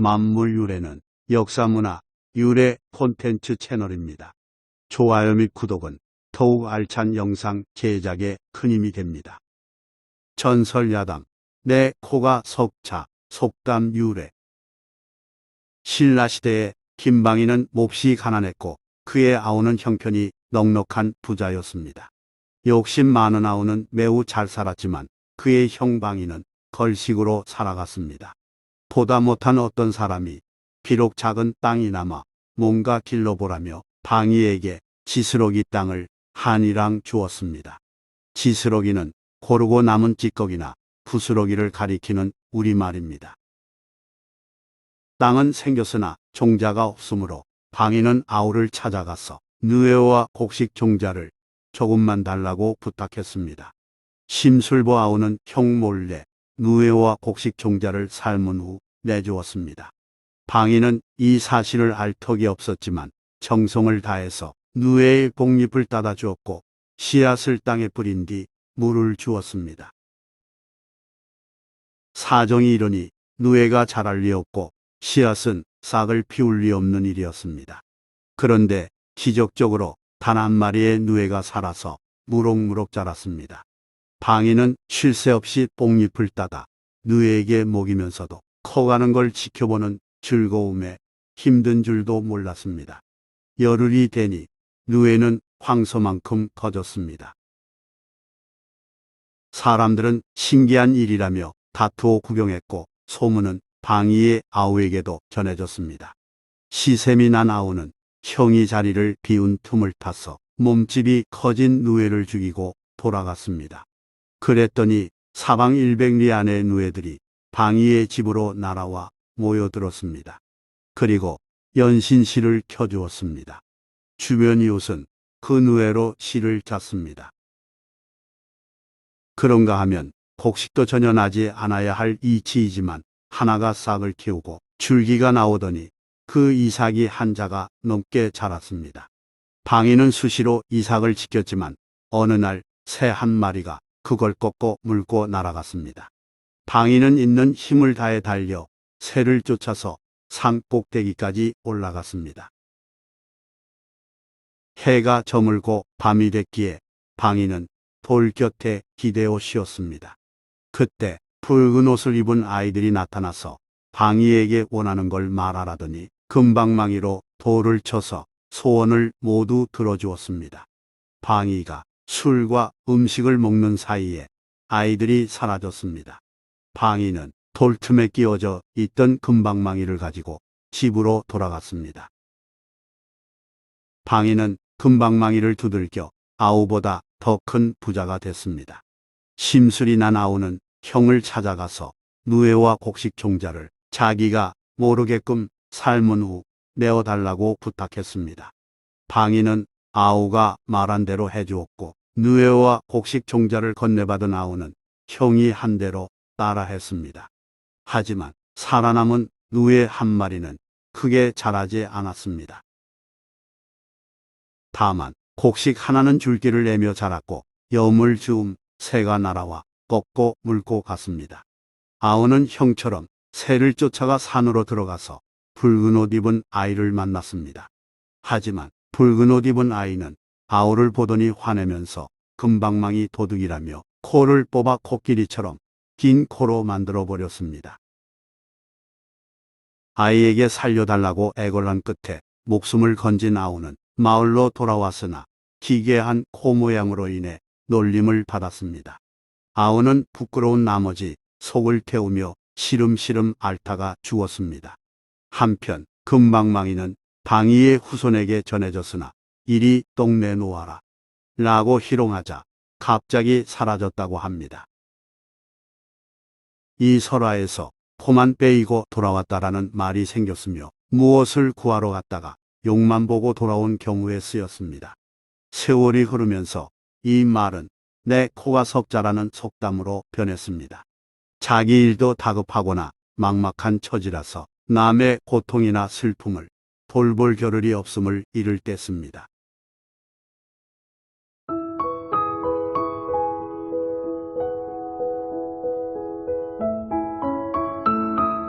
만물 유래는 역사문화 유래 콘텐츠 채널입니다. 좋아요 및 구독은 더욱 알찬 영상 제작에 큰 힘이 됩니다. 전설야담 내 코가 석자 속담 유래 신라시대에 김방이는 몹시 가난했고 그의 아우는 형편이 넉넉한 부자였습니다. 욕심 많은 아우는 매우 잘 살았지만 그의 형방이는 걸식으로 살아갔습니다. 보다 못한 어떤 사람이 비록 작은 땅이 남아 뭔가 길러보라며 방이에게 지스러기 땅을 한이랑 주었습니다. 지스러기는 고르고 남은 찌꺼기나 부스러기를 가리키는 우리말입니다. 땅은 생겼으나 종자가 없으므로 방이는 아우를 찾아가서 누에와 곡식 종자를 조금만 달라고 부탁했습니다. 심술보 아우는 형 몰래 누에와 곡식 종자를 삶은 후 내주었습니다. 방이는 이 사실을 알 턱이 없었지만 정성을 다해서 누에의 복잎을 따다 주었고 씨앗을 땅에 뿌린 뒤 물을 주었습니다. 사정이 이르니 누에가 자랄 리 없고 씨앗은 싹을 피울 리 없는 일이었습니다. 그런데 기적적으로 단 한 마리의 누에가 살아서 무럭무럭 자랐습니다. 방이는 쉴새 없이 뽕잎을 따다 누에에게 먹이면서도 커가는 걸 지켜보는 즐거움에 힘든 줄도 몰랐습니다. 열흘이 되니 누에는 황소만큼 커졌습니다. 사람들은 신기한 일이라며 다투어 구경했고 소문은 방이의 아우에게도 전해졌습니다. 시샘이 난 아우는 형이 자리를 비운 틈을 타서 몸집이 커진 누에를 죽이고 돌아갔습니다. 그랬더니 사방 100리 안의 누에들이 방이의 집으로 날아와 모여들었습니다. 그리고 연신 실을 켜주었습니다. 주변 이웃은 그 누에로 실을 짰습니다. 그런가 하면 곡식도 전혀 나지 않아야 할 이치이지만 하나가 싹을 키우고 줄기가 나오더니 그 이삭이 한 자가 넘게 자랐습니다. 방이는 수시로 이삭을 지켰지만 어느 날 새 한 마리가 그걸 꺾고 물고 날아갔습니다. 방이는 있는 힘을 다해 달려 새를 쫓아서 산 꼭대기까지 올라갔습니다. 해가 저물고 밤이 됐기에 방이는 돌 곁에 기대어 쉬었습니다. 그때 붉은 옷을 입은 아이들이 나타나서 방이에게 원하는 걸 말하라더니 금방망이로 돌을 쳐서 소원을 모두 들어주었습니다. 방이가 술과 음식을 먹는 사이에 아이들이 사라졌습니다. 방이는 돌틈에 끼워져 있던 금방망이를 가지고 집으로 돌아갔습니다. 방이는 금방망이를 두들겨 아우보다 더 큰 부자가 됐습니다. 심술이 난 아우는 형을 찾아가서 누에와 곡식 종자를 자기가 모르게끔 삶은 후 내어달라고 부탁했습니다. 방이는 아우가 말한 대로 해주었고 누에와 곡식 종자를 건네받은 아우는 형이 한 대로 따라했습니다. 하지만 살아남은 누에 한 마리는 크게 자라지 않았습니다. 다만 곡식 하나는 줄기를 내며 자랐고 여물 주움 새가 날아와 꺾고 물고 갔습니다. 아우는 형처럼 새를 쫓아가 산으로 들어가서 붉은 옷 입은 아이를 만났습니다. 하지만 붉은 옷 입은 아이는 아우를 보더니 화내면서 금방망이 도둑이라며 코를 뽑아 코끼리처럼 긴 코로 만들어 버렸습니다. 아이에게 살려달라고 애걸한 끝에 목숨을 건진 아우는 마을로 돌아왔으나 기괴한 코 모양으로 인해 놀림을 받았습니다. 아우는 부끄러운 나머지 속을 태우며 시름시름 앓다가 죽었습니다. 한편 금방망이는 방이의 후손에게 전해졌으나 이리 똥 내 놓아라 라고 희롱하자 갑자기 사라졌다고 합니다. 이 설화에서 코만 빼이고 돌아왔다라는 말이 생겼으며 무엇을 구하러 갔다가 욕만 보고 돌아온 경우에 쓰였습니다. 세월이 흐르면서 이 말은 내 코가 석자라는 속담으로 변했습니다. 자기 일도 다급하거나 막막한 처지라서 남의 고통이나 슬픔을 돌볼 겨를이 없음을 이를 때 씁니다.